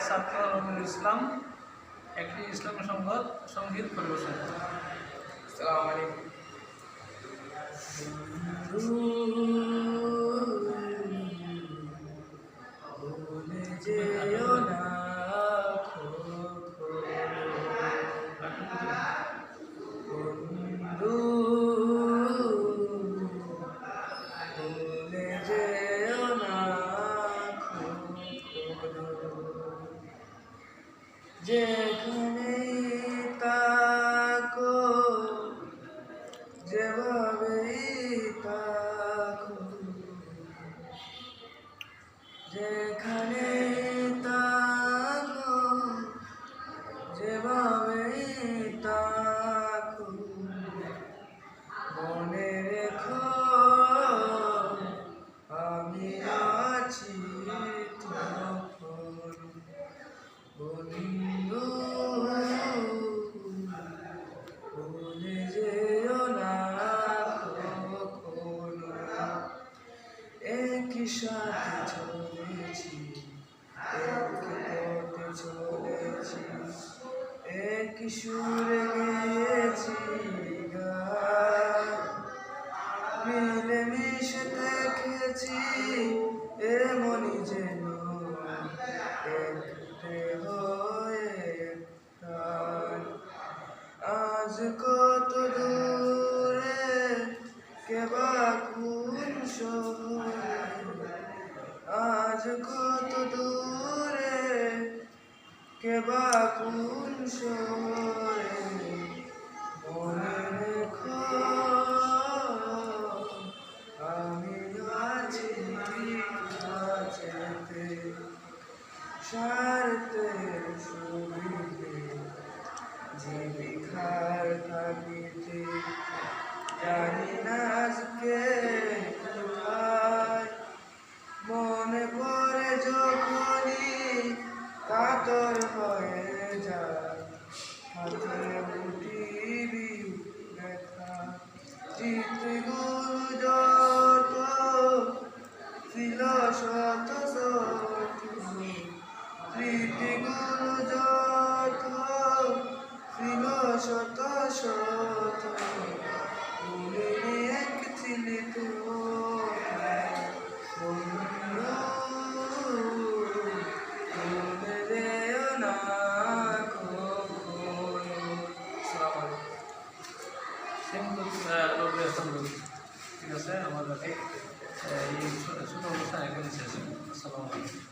ছাত্র ইসলাম একটি ইসলামী সংবাদ সংগীত পরিবেশন যেখানে তাকো যেভাবেই তাকো যেখানে তাকো যেভাবেই তাকো। মনে রেখো আমি সাথে চলেছি পথে চলেছি একই সুরে গেয়েছি মিলে মিশে দেখেছি এমনই যেন আজ কত দূরে কেবা কোন শহরে আজ কত দূরে কেবা কোন শহরে মনে রেখো আমি আছি কাছেতে স্বার্থের সুবিধে, জীবিকার থাকিতে জানি না আজকে কাতর হয়ে যায়। হাতে উঠিবি ব্যথা। চিত গুরুজত ছিল শত স্মৃতি গুরুজত ছিল শত শত এক ছিলে তুমি রবি আসলাম রবি ঠিক আছে আমার কাছে এই ছোটো অনুষ্ঠান এখন শেষ। আসসালামু আলাইকুম।